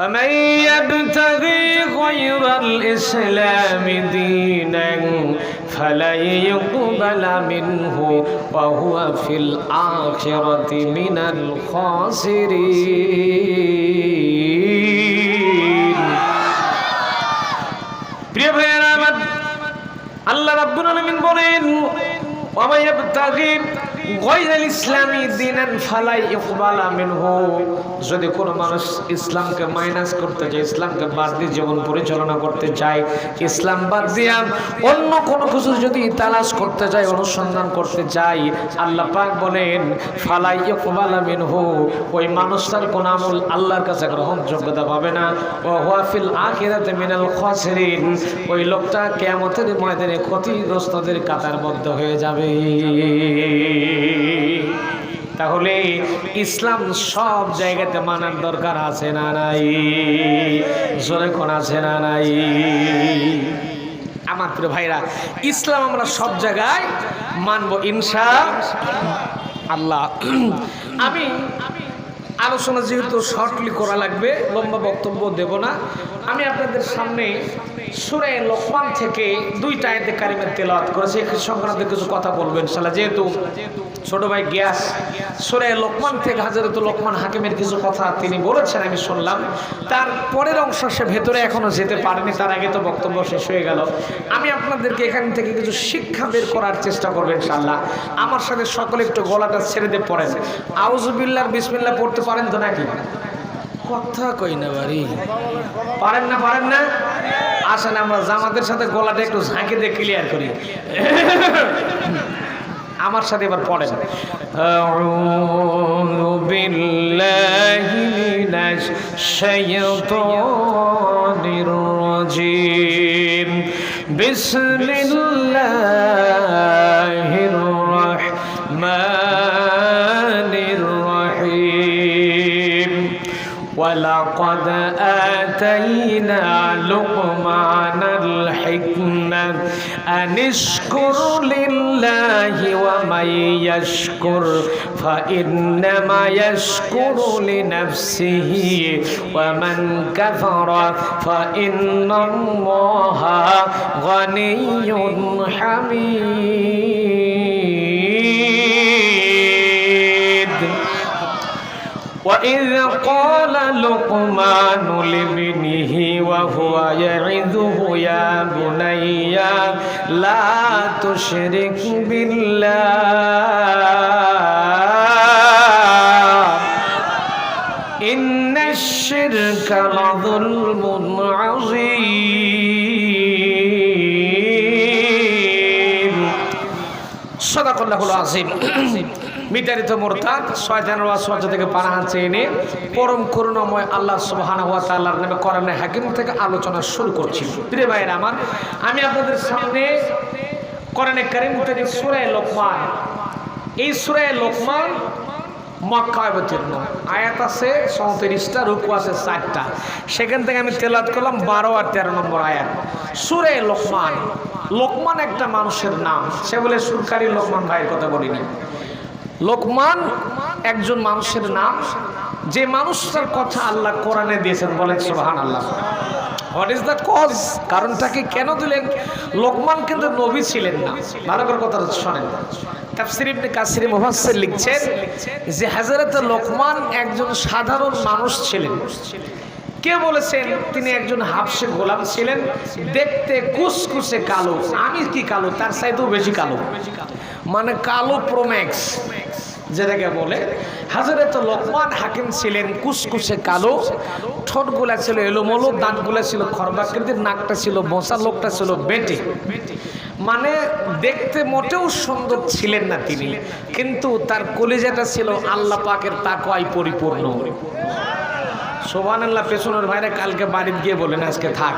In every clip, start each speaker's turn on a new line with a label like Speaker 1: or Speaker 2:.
Speaker 1: ومن يبتغي غير الإسلام دينا فلن يقبل منه وهو في الآخرة من الخاسرين প্রিয় ভাইয়েরা আমার আল্লাহ রাব্বুল আলামিন বলেন ওয়া ইয়াবতাগি গায়রাল ইসলামি দিনান ফালাই ইকবালা মিনহু। যদি কোনো মানুষ ইসলামকে মাইনাস করতে চায় ইসলামকে বাদ দিয়ে জীবন পরিচালনা করতে চায় ইসলাম বাদ দিয়ে অন্য কোনো কিছু যদি তালাশ করতে চায় অনুসন্ধান করতে চায় আল্লাহ পাক বলেন, ফালাই ইকবালা মিনহু। ওই মানুষটার কোন আমল আল্লাহর কাছে গ্রহণযোগ্যতা পাবে না। ও হুয়াফিল আখিরাতে মিনাল খাসিরিন। ওই লোকটা কিয়ামতের ময়দানে ক্ষতিগ্রস্তদের কাতার মধ্যে হয়ে যাবে। তাহলে ইসলাম সব জায়গাতে মানার দরকার আছে না নাই? জোরে কোন আছে না নাই? আমার প্রিয় ভাইরা, ইসলাম আমরা সব জায়গায় মানব ইনসা আল্লাহ। আমি আলোচনা যেহেতু শর্টলি করা লাগবে, লম্বা বক্তব্য দেব না। আমি আপনাদের সামনে সুরে লোকমান থেকে দুইটা আয়তে কারিমের তেলাওয়াত করেছি। সংক্রান্ত কিছু কথা বলবেন সালা যেহেতু ছোট ভাই গ্যাস, সুরে লোকমান থেকে হাজারত লোকমান হাকিমের কিছু কথা তিনি বলেছেন, আমি শুনলাম। তার পরের অংশ সে ভেতরে এখনও যেতে পারেনি, তার আগে তো বক্তব্য শেষ হয়ে গেল। আমি আপনাদেরকে এখান থেকে কিছু শিক্ষা বের করার চেষ্টা করবেন ইনশাল্লাহ আমার সাথে সকলে একটু গলাটা ছেড়ে দিয়ে পড়েন। আউজবিল্লার বিসমিল্লা পড়তে পারেন তো নাকি? কথা কই না বাড়ি। পারেন না পারেন না? আসেন আমরা জামাতের সাথে গলাটা একটু ঝাঁকে দিয়ে ক্লিয়ার করি। আমার সাথে এবার পড়েন। আউযু أن اشكر لله ومن يشكر فإنما يشكر لنفسه. ومن كفر فإن الله غني حميد. وإذ قال لقمان لابنه وهو يعظه يا بني لا تشرك بالله إن الشرك لظلم عظيم صدق الله العظيم বিতাড়িত মোরতাদ, শয়তানের ওয়াসওয়াসা থেকে পানাহার চেয়ে এনে পরম করুণাময় আল্লাহ সুবহানাহু ওয়া তাআলার নামে কোরআনে হাকিম থেকে আলোচনা শুরু করছি। প্রিয় ভাইয়েরা আমার, আমি আপনাদের সামনে কোরআনে কারীম থেকে সূরা লোকমান, এই সূরা লোকমান মক্কা অবতীর্ণ। আয়াত আছে, চৌত্রিশটা, রুকু আছে চারটা। সেখান থেকে আমি তেলাত করলাম বারো আর তেরো নম্বর আয়াত। সুরে লোকমান লোকমান একটা মানুষের নাম। সে বলে, সুরকারি লোকমান ভাইয়ের কথা বলিনি। লোকমান একজন মানুষের নাম। যে মানুষটার কথা আল্লাহ কোরআনে দিয়েছেন, বলেন সুবাহান আল্লাহ হোয়াট ইজ দ্য কজ কারণটাকে কেন দিলেন? লোকমান কিন্তু নবী ছিলেন না। ভালো করে কথা শোনেন। তাফসির ইবনে কাসির মুফাসসির লিখছেন যে হযরত লোকমান একজন সাধারণ মানুষ ছিলেন। কে বলেছেন? তিনি একজন হাফসে গোলাম ছিলেন। দেখতে কুসকুসে কালো। আমি কি কালো? তার চাইতেও বেশি কালো। মানে কালো প্রোম্যাক্স যেটাকে বলে হাজারেত লোকমান হাকিম ছিলেন কুসকুসে কালো, ঠোঁটগুলা ছিল এলোমলো, দাঁতগুলা ছিল খরবাকৃতির নাকটা ছিল বসা লোকটা ছিল বেটে। মানে দেখতে মোটেও সুন্দর ছিলেন না তিনি, কিন্তু তার কলিজাটা ছিল আল্লাহ পাকের তাকওয়াই পরিপূর্ণ। সোভান আল্লাহ পেছনের ভাইরা কালকে বাড়িতে গিয়ে বলেন আজকে থাক।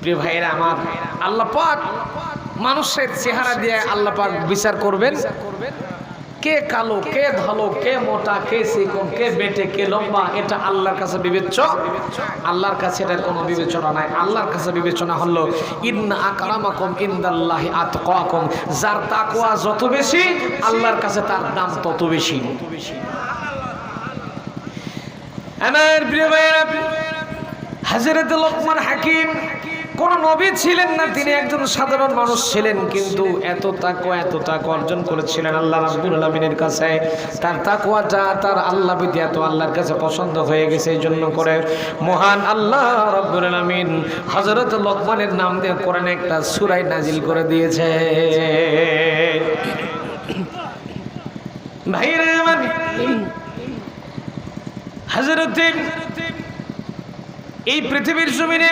Speaker 1: প্রিয় ভাইরা আমার, আল্লাহ পাক মানুষের চেহারা দিয়ে আল্লাহ পাক বিচার করবেন। কে কালো, কে ধলো, কে মোটা, কে চিকন কে বেটে, কে লম্বা, এটা আল্লাহর কাছে বিবেচ্য? আল্লাহর কাছে এটার কোনো বিবেচনা নাই। আল্লাহর কাছে বিবেচনা হলো, ইন্না আকরামাকুম ইনদাল্লাহি আতকাকুম। যার তাকওয়া যত বেশি, আল্লাহর কাছে তার দাম তত বেশি। আমার প্রিয় ভাইয়েরা, হাজরত লোকমান হাকিম কোন নবী ছিলেন না, তিনি একজন সাধারণ মানুষ ছিলেন, কিন্তু এত তাকওয়া এত তাকওয়া অর্জন করেছিলেন আল্লাহ রাব্বুল আলামিনের কাছে। তার তাকওয়াটা তার আল্লাহ বিধি এত আল্লাহর কাছে পছন্দ হয়ে গেছে এই জন্য করে মহান আল্লাহ রাব্বুল আলামিন হযরত লোকমানের নাম দিয়ে কোরআনে একটা সূরা নাজিল করে দিয়েছে। হযরতে এই পৃথিবীর জমিনে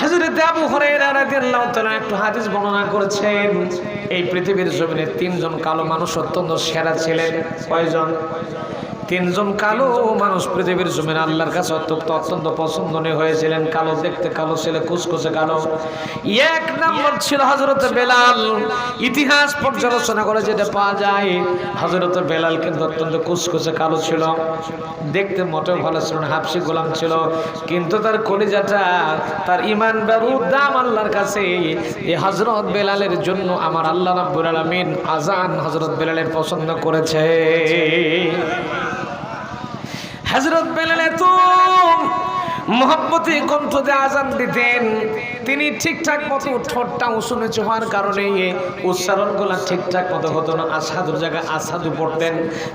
Speaker 1: হযরত আবু হুরায়রা রাদিয়াল্লাহু তাআলা একটু হাদিস বর্ণনা করেছেন। এই পৃথিবীর জমিনে তিনজন কালো মানুষ অত্যন্ত সেরা ছিলেন। কয়জন? তিনজন কালো মানুষ পৃথিবীর জমিনে আল্লাহর কাছে অত্যন্ত অত্যন্ত পছন্দনীয় হয়েছিলেন। কালো দেখতে কালো, ছেলে কুচকুচে কালো। এক নম্বর ছিল হজরত বেলাল। ইতিহাস পর্যালোচনা করে যেটা পাওয়া যায় হজরত বেলাল কিন্তু অত্যন্ত কুচকুচে কালো ছিল। দেখতে মোটেও ভালো ছিল না, হাফসি গোলাম ছিল। কিন্তু তার কলিজাটা, তার ইমান বারুদ দাম আল্লাহর কাছে। এই হজরত বেলালের জন্য আমার আল্লাহ রাব্বুল আলামিন আজান হজরত বেলালের পছন্দ করেছে। হজরত বেলাল এত মহব্বতে কণ্ঠ দিয়ে আজান দিতেন। তিনি ঠিকঠাক মতো ঠোঁটটা উঁচু নিচু হওয়ার কারণে উচ্চারণগুলো ঠিকঠাক মতো হতো না। আসাদুর জায়গায় আসাদু পড়তেন।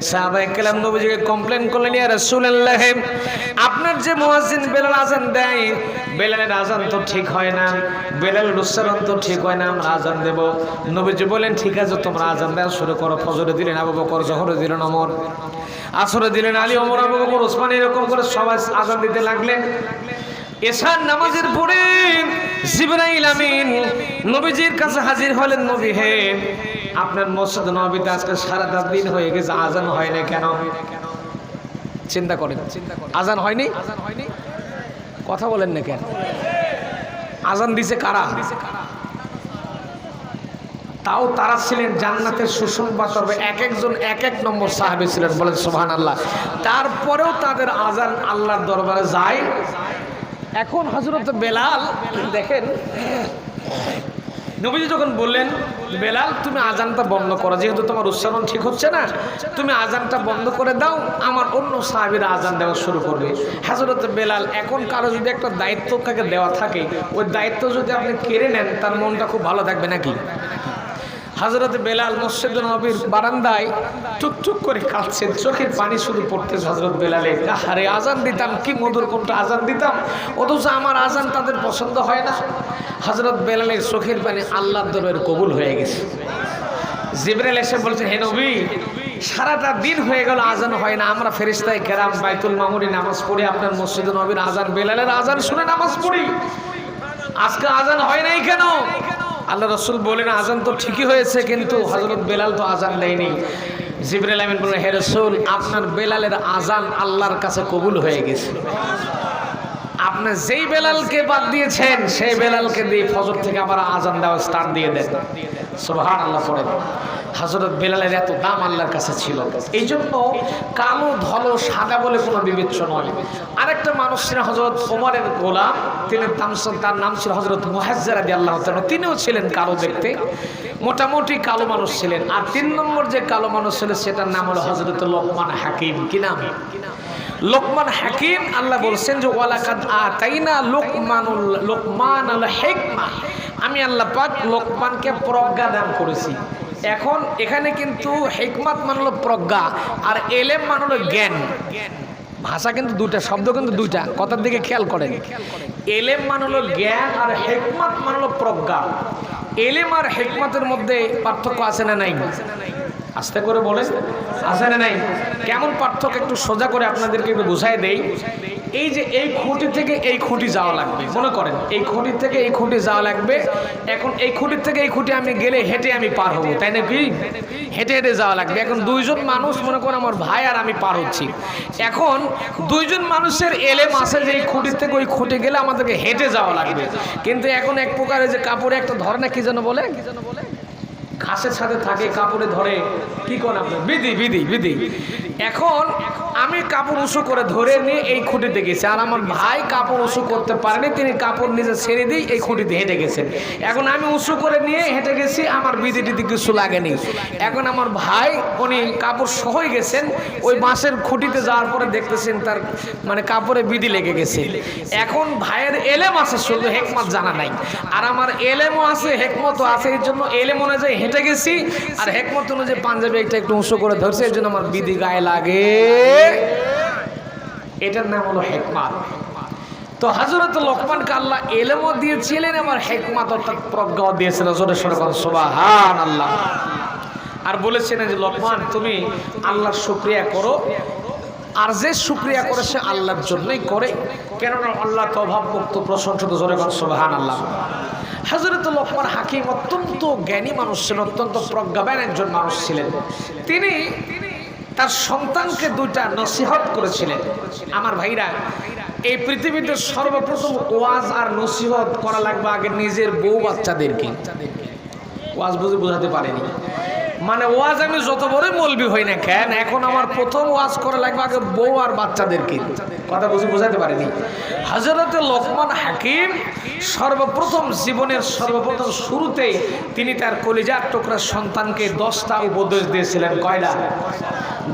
Speaker 1: সাহাবাই কেলাম নবীজিকে কমপ্লেন করলেন, ইয়া রাসূলুল্লাহ, আপনার যে মুয়াজ্জিন বেলাল আজান দেয়, বেলালের আজান তো ঠিক হয় না, বেলালের উচ্চারণ তো ঠিক হয় না, আমরা আজান দেব। নবীজি বলেন ঠিক আছে, তোমরা আজান দেওয়া শুরু করো ফজরে দিলেন আবু বকর জহরে দিলেন অমর আসরে দিলেন আলী অমর আবু বকর, ওসমান, এরকম করে সবাই আজান দিতে লাগলেন। এশার নামাজের পরে জিবরাইল আমিন নবীজির কাছে হাজির হলেন, নবী হে, আপনার মসজিদ নবীতে আজকে সারাটা দিন হয়ে গেছে, আজান হয় না কেন? চিন্তা করেন, আজান হয়নি? কথা বলেন না কেন? আজান দিছে কারা? তাও তারা ছিলেন জান্নাতের সুসংবাদ তবে এক একজন এক এক নম্বর সাহাবি ছিলেন। বলেন সোহান আল্লাহ তারপরেও তাদের আজান আল্লাহর দরবারে যায়। এখন হজরত বেলাল, দেখেন, নবীজি যখন বললেন, বেলাল, তুমি আজানটা বন্ধ করো, যেহেতু তোমার উচ্চারণ ঠিক হচ্ছে না, তুমি আজানটা বন্ধ করে দাও, আমার অন্য সাহাবিরা আজান দেওয়া শুরু করবে। হাজরত বেলাল, এখন কারও যদি একটা দায়িত্ব তাকে দেওয়া থাকে, ওই দায়িত্ব যদি আপনি কেড়ে নেন, তার মনটা খুব ভালো থাকবে নাকি? হাজরত বেলাল মসজিদ নবীর বারান্দায় টুকটুক করে কাঁদছেন চোখের পানি শুধু পড়তেছে হজরত বেলালে আরে আজান দিতাম, কি মধুর কোনটা আজান দিতাম? অথচ আমার আজান তাদের পছন্দ হয় না। হজরত বেলালের চোখের পানি আল্লাহর দরবারে কবুল হয়ে গেছে। জিবরাইল এসে বলছে, হে নবী, সারাটা দিন হয়ে গেল, আজান হয় না। আমরা ফেরিস্তায় কেরাম, বাইতুল মামুরি নামাজ পড়ি আপনার মসজিদ নবীর আজান, বেলালের আজান শুনে নামাজ পড়ি। আজকে আজান হয় নাই কেন? আল্লাহ রসুল বলেন, আজান তো ঠিকই হয়েছে, কিন্তু হজরত বেলাল তো আজান দেয়নি। জিবরাইল আমিন বলেন, হে রসুল, আপনার বেলালের আজান আল্লাহর কাছে কবুল হয়ে গেছে। আপনি যেই বেলালকে বাদ দিয়েছেন, সেই বেলালকে দিয়ে ফজর থেকে আবার আজান দেওয়া স্টার্ট দিয়ে দেন। সোহান আল্লাহ পড়েন। হজরত বেলালের এত দাম আল্লাহর কাছে ছিল। এই জন্য কালো, ধলো, সাদা বলে কোনো বিবেচ্য নয়। আরেকটা মানুষ ছিলেন হজরত ওমরের গোলাম। তিনি নাম তার নাম ছিল হজরত মুহাজ্জারা দি আল্লাহ। তিনিও ছিলেন কালো দেখতে। মোটামুটি কালো মানুষ ছিলেন। আর তিন নম্বর যে কালো মানুষ ছিল, সেটার নাম হলো হজরত লোকমান হাকিম। কি নাম? লোকমান হাকিম, আল্লাহ বলছেন যে, ওয়ালাকাদ আতাইনা লোকমানুল লোকমান আল হিকমা। আমি আল্লাহ পাক লোকমানকে প্রজ্ঞা দান করেছি। এখন এখানে কিন্তু হেকমত মানে হলো প্রজ্ঞা, আর এলেম মানে হলো জ্ঞান। ভাষা কিন্তু দুইটা, শব্দ কিন্তু দুইটা, কথার দিকে খেয়াল করেন। এলেম মানে হলো জ্ঞান আর হেকমত মানে হলো প্রজ্ঞা। এলেম আর হেকমতের মধ্যে পার্থক্য আছে না নাই? আস্তে করে বলেন। আছে না নাই? কেমন পার্থক্য একটু সোজা করে আপনাদেরকে একটু বুঝাই দেই। এই যে এই খুঁটি থেকে এই খুঁটি যাওয়া লাগবে, মনে করেন, এই খুঁটি থেকে এই খুঁটি যাওয়া লাগবে। এখন এই খুঁটির থেকে এই খুঁটি আমি গেলে হেঁটে আমি পার হব, তাই নাকি? হেঁটে হেঁটে যাওয়া লাগবে। এখন দুইজন মানুষ, মনে করেন আমার ভাই আর আমি পার হচ্ছি। এখন দুইজন মানুষের এলেম আছে যে এই খুঁটির থেকে ওই খুঁটি গেলে আমাদেরকে হেঁটে যাওয়া লাগবে। কিন্তু এখন এক প্রকারে যে কাপড়ে একটা ধরে না কি যেন বলে কি যেন বলে? ঘাসের সাথে থাকে কাপড়ে ধরে কি করেন আপনার? বিধি বিধি বিধি। এখন আমি কাপড় উঁচু করে ধরে নিয়ে এই খুঁটিতে গেছি। আর আমার ভাই কাপড় উঁচু করতে পারেনি, তিনি কাপড় নিজে ছেড়ে দিয়ে এই খুঁটিতে হেঁটে গেছেন। এখন আমি উঁচু করে নিয়ে হেঁটে গেছি, আমার বিধি টিদি কিছু লাগেনি। এখন আমার ভাই, উনি কাপড় সহই গেছেন, ওই বাঁশের খুঁটিতে যাওয়ার পরে দেখতেছেন তার মানে কাপড়ে বিধি লেগে গেছে। এখন ভাইয়ের এলেম আছে, শুধু হেকমত জানা নাই। আর আমার এলেমও আছে, হেকমতও আছে, এই জন্য এলেম অনুযায়ী হেঁটে গেছি। আর হেকমত অনুযায়ী পাঞ্জাবি একটা একটু উঁচু করে ধরছে, এই জন্য আমার বিধি গায়ে লাগে। এটার নাম হলো হেকমাত। তো হজরত লোকমানকে আল্লাহ এলেমও দিয়েছিলেন আমার হেকমাত অর্থাৎ প্রজ্ঞাও দিয়েছিলেন। সোবাহান আল্লাহ আর বলেছিলেন যে, লোকমান, তুমি আল্লাহর শুক্রিয়া করো। আর যে শুক্রিয়া করে সে আল্লাহর জন্যই করে। কেননা আল্লাহ তো অভাবমুক্ত, প্রশংসিত, জোরে সোবাহান আল্লাহ হজরত লোকমান হাকিম অত্যন্ত জ্ঞানী মানুষ ছিলেন, অত্যন্ত প্রজ্ঞাবান একজন মানুষ ছিলেন। তিনি তার সন্তানকে দুইটা নসিহত করেছিলেন। আমার ভাইরা, এই পৃথিবীতে সর্বপ্রথম ওয়াজ আর নসিহত করা লাগবে আগে নিজের বউ বাচ্চাদেরকে। ওয়াজ বুঝে বোঝাতে পারেনি। মানে ওয়াজ আমি যত বড়ই মলবি হই না কেন, এখন আমার প্রথম ওয়াজ করা লাগবে আগে বউ আর বাচ্চাদেরকে। কথা বুঝে বোঝাতে পারেনি। হজরতে লোকমান হাকিম সর্বপ্রথম জীবনের সর্বপ্রথম শুরুতেই তিনি তার কলিজার টুকরা সন্তানকে দশটা উপদেশ দিয়েছিলেন, কয়লা?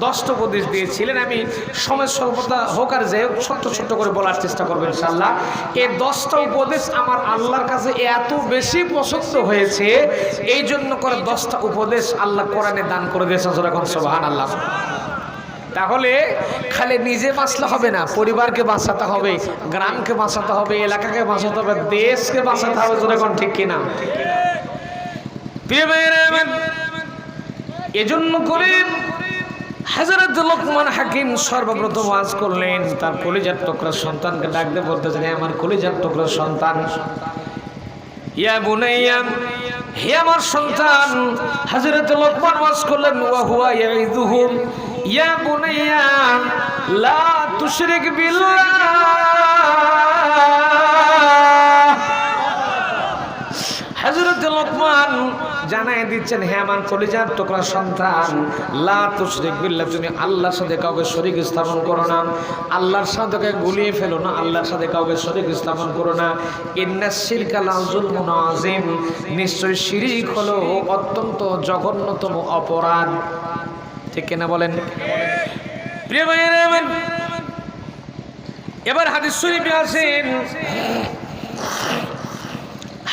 Speaker 1: দশটা উপদেশ দিয়েছিলেন। আমি সময় স্বল্পতা হোক আর যাই হোক, ছোট্ট ছোট্ট করে বলার চেষ্টা করবেন ইনশাল্লাহ এই দশটা উপদেশ আমার আল্লাহর কাছে এত বেশি পছন্দ হয়েছে এই জন্য করে দশটা উপদেশ আল্লাহ কোরআনে দান করে দিয়েছে যখন সোহান আল্লাহ তাহলে খালি নিজে বাঁচলে হবে না, পরিবারকে বাঁচাতে হবে, গ্রামকে বাঁচাতে হবে, এলাকাকে বাঁচাতে হবে, দেশকে বাঁচাতে হবে যখন ঠিক কিনা? এজন্য করে হাজারত লোকমান হাকিম সর্বপ্রথম ওয়াজ করলেন, তার কলিজার টুকরা সন্তানকে ডাকতে বলতেছেন "হে আমার কলিজার টুকরা সন্তান, ইয়া হে সন্তান বুনাইয়া, লা লোকমান জানাই দিচ্ছেন, হে আমার কলিজার টুকরা সন্তান, লা তুশরিক বিল্লাহ, তুমি আল্লাহর সাথে কাউকে শরীক স্থাপন করো না। আল্লাহর সাথে গুলিয়ে ফেলো না, আল্লাহর সাথে কাউকে শরীক স্থাপন করো না। ইন্না শিরকা লা যুলমুন আযীম, নিশ্চয় শিরিক হলো অত্যন্ত জঘন্যতম অপরাধ। ঠিক কিনা বলেন? প্রিয় এবার হাদিস শরীফে আছেন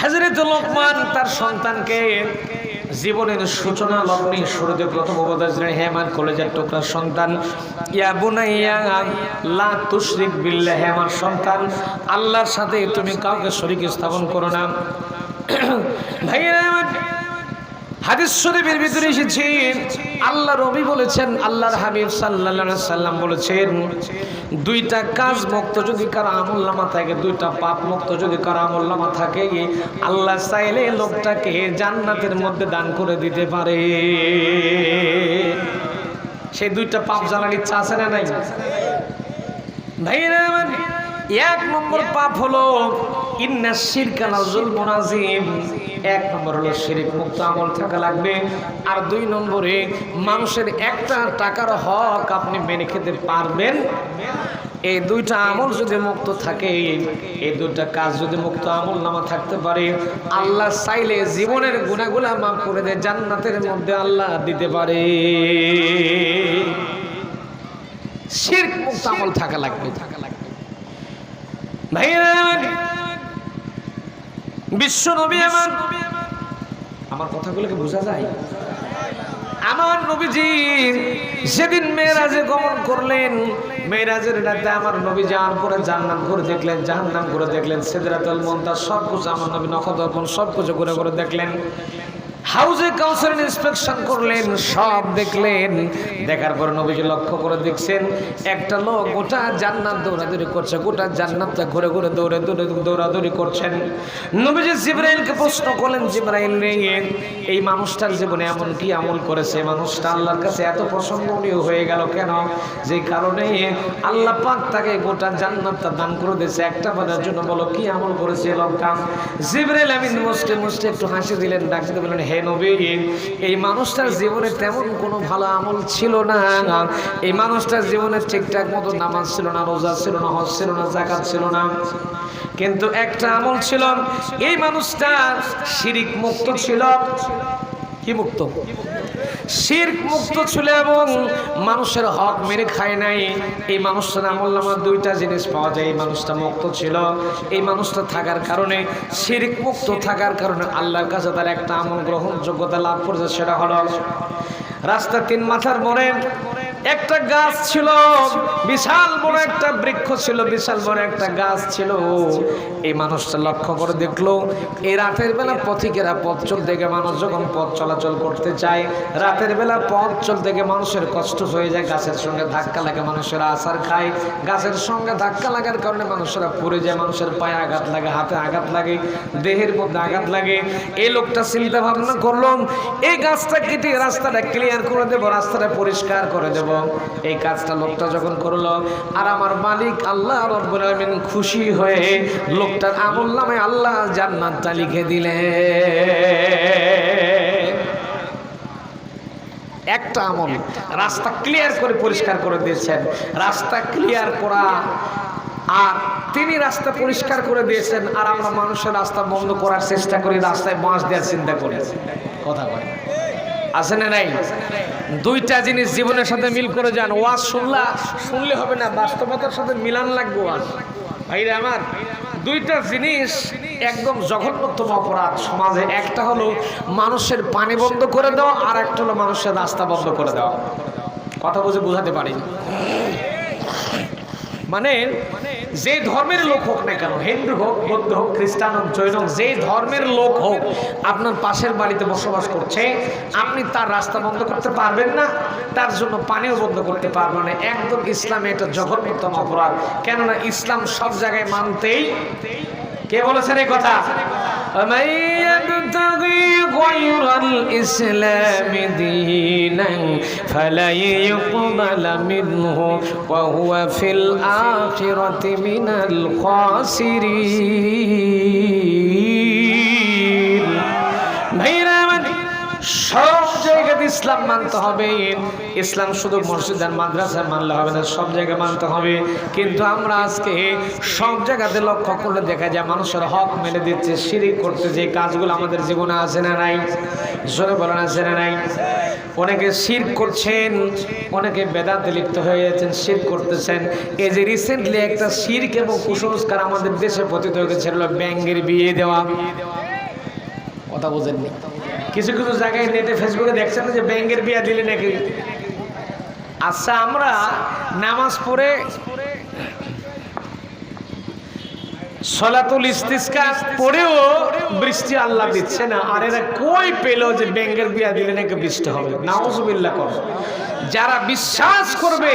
Speaker 1: হাজরত লোকমান তার সন্তানকে জীবনের সূচনা লগ্নে শুরুতে প্রথম উপদেশ হেমান কলেজের টোকরা সন্তান, ইয়া বুনাইয়া, লা তুশরিক বিল্লাহ হেমার সন্তান, আল্লাহর সাথে তুমি কাউকে শরীক স্থাপন করো না। ভাইয়েরা হাদিস শরীফের ভিতরে এসেছে আল্লাহ রবি বলেছেন, আল্লাহর হাবিব সাল্লাল্লাহু সাল্লাম বলেছেন, দুইটা কাজ মুক্ত যদি কারও আমল্লামা থাকে, দুইটা পাপ মুক্ত যদি কারও আমল্লামা থাকে, আল্লাহ চাইলে লোকটাকে জান্নাতের মধ্যে দান করে দিতে পারে। সেই দুইটা পাপ জানার ইচ্ছা আছে না নাই? আমার, এক নম্বর পাপ হলো মানুষের একটা টাকার হক আপনি মেনে খেতে পারবেন। এই দুইটা আমল যদি মুক্ত থাকে, এই দুইটা কাজ যদি মুক্ত আমল নামা থাকতে পারে, আল্লাহ চাইলে জীবনের গুণাগুলা মাফ করে দেয়, জান্নাতের মধ্যে আল্লাহ দিতে পারে। শিরক মুক্ত আমল থাকা লাগবে থাকা লাগবে। ভাইরা বিশ্ব নবী আমার আমার কথাগুলোকে বোঝা যায়? আমার নবীজি সেদিন মেয়েরাজে গমন করলেন মেয়েরাজের রাতে আমার নবী যাওয়ার পরে জান্নাত করে দেখলেন জাহান্নাম করে দেখলেন সেদরাতল মন্তা সব কিছু আমার নবী নখদর্পণ সব কিছু করে করে দেখলেন। হাউজে কাউন্সিল ইন্সপেকশন করলেন, সব দেখলেন। দেখার পর নবীজি লক্ষ্য করে দেখছেন, একটা লোক গোটা জান্নাত দৌড়াদৌড়ি করছে, গোটা জান্নাতটা ঘুরে ঘুরে দৌড়ে দৌড়ে দৌড়াদৌড়ি করছেন। নবীজি জিব্রাইলকে প্রশ্ন করলেন, জিব্রাইল রে, এই মানুষটার জীবনে এমন কি আমল করেছে? মানুষটা আল্লাহর কাছে এত প্রসঙ্গনীয় হয়ে গেল কেন? যে কারণে আল্লাহ পাক তাকে গোটা জান্নাতটা দান করে দিয়েছে, একটা বাজার জন্য বলো, কি আমল করেছে লোকটা? জিব্রাইল আমিন মুসকে মুসকে একটু হাসি দিলেন ডাকতে বললেন হে নবী, এই মানুষটার জীবনে তেমন কোনো ভালো আমল ছিল না। এই মানুষটার জীবনে ঠিকঠাক মতো নামাজ ছিল না, রোজা ছিল না, হজ ছিল না জাকাত ছিল না। কিন্তু একটা আমল ছিল, এই মানুষটা শিরিক মুক্ত ছিল। কি মুক্ত? শির্ক মুক্ত ছিল এবং মানুষের হক মেরে খায় নাই। এই মানুষটা আমল নামার দুইটা জিনিস পাওয়া যায়। এই মানুষটা মুক্ত ছিল। এই মানুষটা থাকার কারণে, শির্ক মুক্ত থাকার কারণে আল্লাহর কাছে তার একটা আমল গ্রহণযোগ্যতা লাভ করেছে, সেটা হলো রাস্তা তিন মাথার মোড়ে একটা গাছ ছিল, বিশাল বড় একটা বৃক্ষ ছিল, বিশাল বড় একটা গাছ ছিল। এই মানুষটা লক্ষ্য করে দেখল, এই রাতের বেলা পথিকেরা পথ চলতে গিয়ে মানুষ যখন পথ চলাচল করতে চায়, রাতের বেলা পথ চলতে গিয়ে মানুষের কষ্ট হয়ে যায়, গাছের সঙ্গে ধাক্কা লাগে, মানুষেরা আসার খায়। গাছের সঙ্গে ধাক্কা লাগার কারণে মানুষেরা পড়ে যায়, মানুষের পায়ে আঘাত লাগে, হাতে আঘাত লাগে, দেহের মধ্যে আঘাত লাগে। এই লোকটা চিন্তা ভাবনা করল, এই গাছটা কেটে রাস্তাটা ক্লিয়ার করে দেবো, রাস্তাটা পরিষ্কার করে দেব। এই কাজটা লোকটা যখন করল, আর আমার মালিক আল্লাহ রব্বুল আলামিন খুশি হয়ে লোকটার আমল নামে আল্লাহ জান্নাতটা লিখে দিলে একটা আমল রাস্তা ক্লিয়ার করে পরিষ্কার করে দিয়েছেন। রাস্তা ক্লিয়ার করা, আর তিনি রাস্তা পরিষ্কার করে দিয়েছেন, আর আমরা মানুষের রাস্তা বন্ধ করার চেষ্টা করি, রাস্তায় বাঁশ দেওয়ার চিন্তা করি। কথা কয় আছে না নাই? দুইটা জিনিস জীবনের সাথে মিল করে যান। ওয়াজ শুনলা, শুনলে হবে না, বাস্তবতার সাথে মিলান লাগবে ওয়াজ। ভাইরা আমার, দুইটা জিনিস একদম জঘন্যতম অপরাধ সমাজে। একটা হলো মানুষের পানি বন্ধ করে দেওয়া, আর একটা হলো মানুষের রাস্তা বন্ধ করে দেওয়া। কথা বুঝে বোঝাতে পারি? মানে যে ধর্মের লোক হোক না কেন, হিন্দু হোক, বৌদ্ধ হোক, খ্রিস্টান হোক, জৈন হোক, যে ধর্মের লোক হোক, আপনার পাশের বাড়িতে বসবাস করছে, আপনি তার রাস্তা বন্ধ করতে পারবেন না, তার জন্য পানিও বন্ধ করতে পারবেন না। একদম ইসলামে এটা জঘন্যতম অপরাধ। কেননা ইসলাম সব জায়গায় মানতেই, কে বলেছেন এই কথা? يبتغي غير الإسلام دينا فلن يقبل منه وهو في الآخرة من الخاسرين. ইসলাম মানতে হবে। ইসলাম শুধু মসজিদ আর মাদ্রাসায় মানলে হবে না, সব জায়গায় মানতে হবে। কিন্তু আমরা আজকে সব জায়গাতে লক্ষ্য করলে দেখা যায় মানুষের হক মেলে দিচ্ছে, শিরিক করতে যে কাজগুলো আমাদের জীবনে আছে না নাই, জোরে বলেন আছে না নাই। অনেকে শির করছেন, অনেকে বেদান্তে লিপ্ত হয়ে যাচ্ছেন শির করতেছেন। এই যে রিসেন্টলি একটা শির্ক এবং কুসংস্কার আমাদের দেশে পতিত হয়ে গেছে ব্যাঙ্গের বিয়ে দেওয়া। কথা বোঝেননি? কিছু কিছু জায়গায় নেটে ফেসবুকে দেখছেন যে ব্যাংকের বিয়া দিলে নাকি? আচ্ছা আমরা নামাজ পড়ে সলাতুল ইস্তিসকা পড়েও বৃষ্টি আল্লাহ দিচ্ছে না। আর এরা কই পেল যে ব্যাংকের বিয়া দিলে নাকি বৃষ্টি হবে? নাউজুবিল্লাহ কর। যারা বিশ্বাস করবে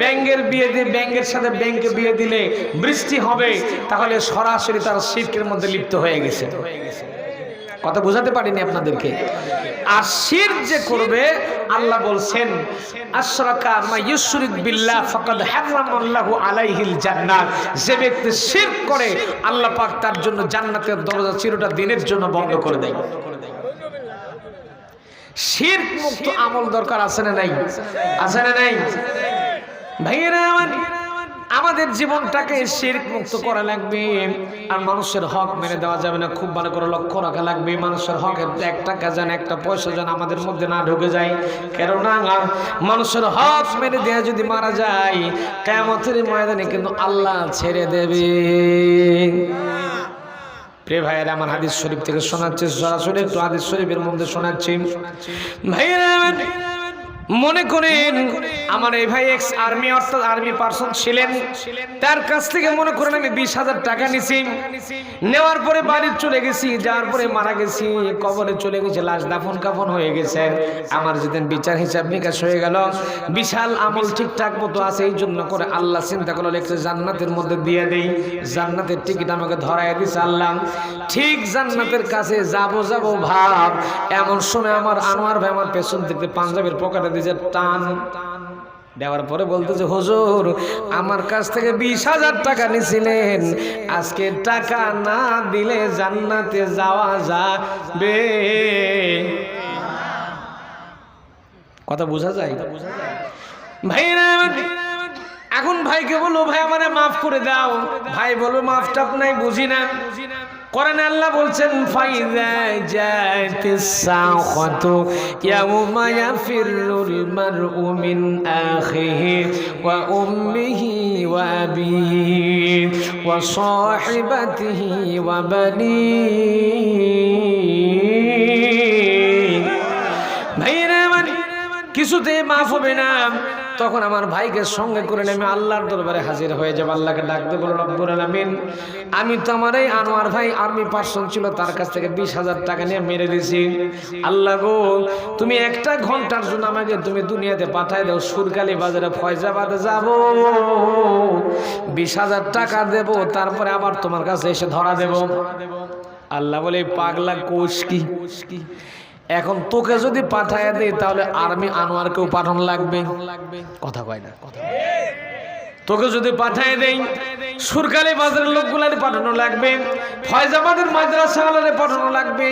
Speaker 1: ব্যাংকের বিয়ে দিয়ে ব্যাংকের সাথে ব্যাংকে বিয়ে দিলে বৃষ্টি হবে, তাহলে সরাসরি তারা শিল্পের মধ্যে লিপ্ত হয়ে গেছে হয়ে গেছে। কথা বোঝাতে পারিনি আপনাদেরকে। আর শির যে করবে, আল্লাহ বলছেন, আশরাকা মা ইউশরিক বিল্লাহ ফাকাদ আলাইহিল জান্নাত। যে ব্যক্তি শিরক করে, আল্লাহ পাক তার জন্য জান্নাতের দরজা চিরটা দিনের জন্য বন্ধ করে দেয়। শিরক মুক্ত আমল দরকার আছে না নাই? আছে না নাই? ভাইয়েরা আমার আমাদের জীবনটাকে শিরক মুক্ত করা লাগবে। আর মানুষের হক মেনে দেওয়া যাবে না, খুব ভালো করে লক্ষ্য রাখা লাগবে। মানুষের হকের এক টাকা যেন, একটা পয়সা যেন আমাদের মধ্যে না ঢুকে যায়। কেননা, মানুষের হক মেনে দেওয়া যদি মারা যায় কেমতের ময়দানে কিন্তু আল্লাহ ছেড়ে দেবে। প্রিয় আমার হাদিস শরীফ থেকে শোনাচ্ছে, সরাসরি একটু হাদিস শরীফের মধ্যে শোনাচ্ছি। আমার মনে করেন আমার এই ভাই এক্স আর্মি অর্থাৎ আর্মি পার্সন ছিলেন। তার কাছ থেকে মনে করেন আমি বিশ হাজার টাকা নিছি। নেওয়ার পরে বাড়ি চলে গেছি, যাওয়ার পরে মারা গেছি, কবরে চলে গেছে, লাশ দাফন কাফন হয়ে গেছে। আমার যেদিন বিচার হিসাব নিকাশ হয়ে গেল, বিশাল আমল ঠিকঠাক মতো আছে, এই জন্য করে আল্লাহ চিন্তা করল লেখছে জান্নাতের মধ্যে দিয়ে দেই। জান্নাতের টিকিট আমাকে ধরাই দিছে আল্লাহ। ঠিক জান্নাতের কাছে যাব যাব ভাব। এমন সময় আমার আনোয়ার ভাই আমার পেছন থেকে পাঞ্জাবের পকেটে দিয়েছে টান। দেওয়ার পরে বলতেছে, হুজুর, আমার কাছ থেকে বিশ হাজার টাকা নিছিলেন। আজকে টাকা না দিলে জান্নাতে যাওয়া যাবে। কথা বোঝা যায়? ভাই এখন ভাইকে বলো, ভাই, আমারে মাফ করে দাও। ভাই বলো, মাফ টাপ নাই, বুঝি না। করেন আল্লাহ বলছেন ফাইদা জাতিস সাখাতু ইয়াউমা ইয়াফিরুল মারউ মিন আখিহি ওয়া উম্মিহি ওয়া আবিহি ওয়া সাহিবাতিহি ওয়া বানিহি ভাইরা আমার কিছুতে মাফ হবে না। তখন আমার ভাইকে সঙ্গে করে নেমে আল্লাহর দরবারে হাজির হয়ে যাবে। আল্লাহকে ডাকতে বলো রব্বুল আলামিন, আমি তো আমার এই আনোয়ার ভাই আর্মি পার্সন ছিল, তার কাছ থেকে বিশ হাজার টাকা নিয়ে মেরে দিছি আল্লাহ গো, তুমি একটা ঘণ্টার জন্য আমাকে তুমি দুনিয়াতে পাঠাই দাও, সুরকালি বাজারে, ফয়জাবাদে যাব। বিশ হাজার টাকা দেব, তারপরে আবার তোমার কাছে এসে ধরা দেব। আল্লাহ বলে, পাগলা কোষ কি? এখন তোকে যদি পাঠায় দেয় তাহলে আর্মি আনোয়ারকেও পাঠানো লাগবে। কথা কয় না, কথা তোকে যদি পাঠায় দেই, সুরকালি বাজারের লোকগুলারে পাঠানো লাগবে, ফয়জাবাদের মাদ্রাসাওয়ালারে পাঠানো লাগবে,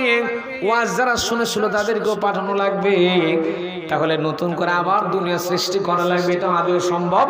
Speaker 1: ওয়াজ যারা শুনেছিল তাদেরকেও পাঠানো লাগবে। তাহলে নতুন করে আবার দুনিয়া সৃষ্টি করা লাগবে, এটা আদৌ সম্ভব?